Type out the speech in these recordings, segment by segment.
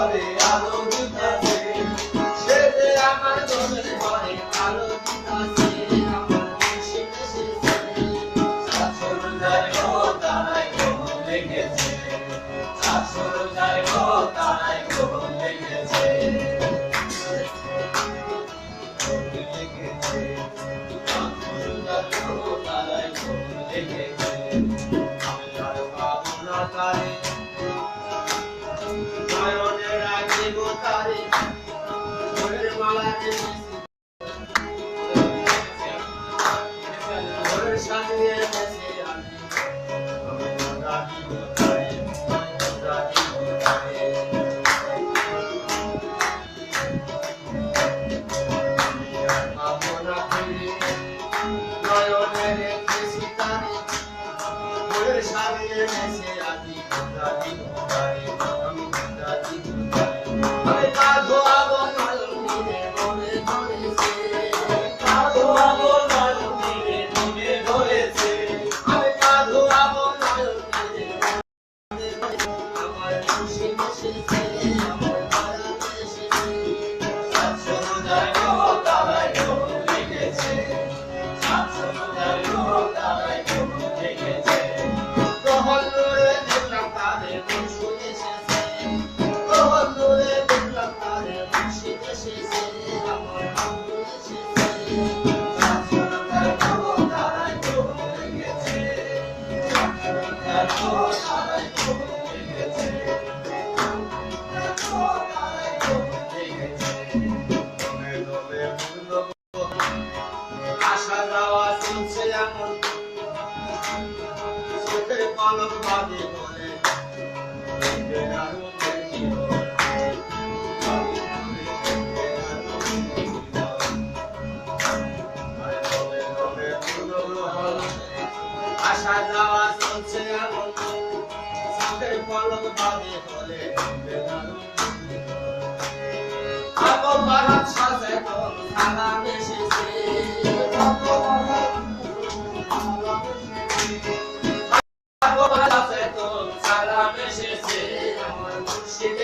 ঘরে আলো দিতাছে সে যে আমার দলের ঘরে আলো দিতাছে আমার খুশি এসেছে সাতশোর যায় গো তারাই গো লেগেছে সাতশোর যায় গো তারাই গো লেগেছে লেগেছে সাতশোর যায় গো তারাই গো লেগেছে আমি আর পাবো না তারে মালা এনেছি ফুলের সাজিয়ে এনেছি আমি আমি রাখি আমার খুশি এসেছে চোখের পলক বলে আশা যাওয়া চলছে এমন চোখের পলক বাঁধে বলে আগো বারাত সাজে তোর সাদা সাদা এসেছে আমার মুর্শিদ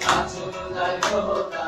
সাতশো যায়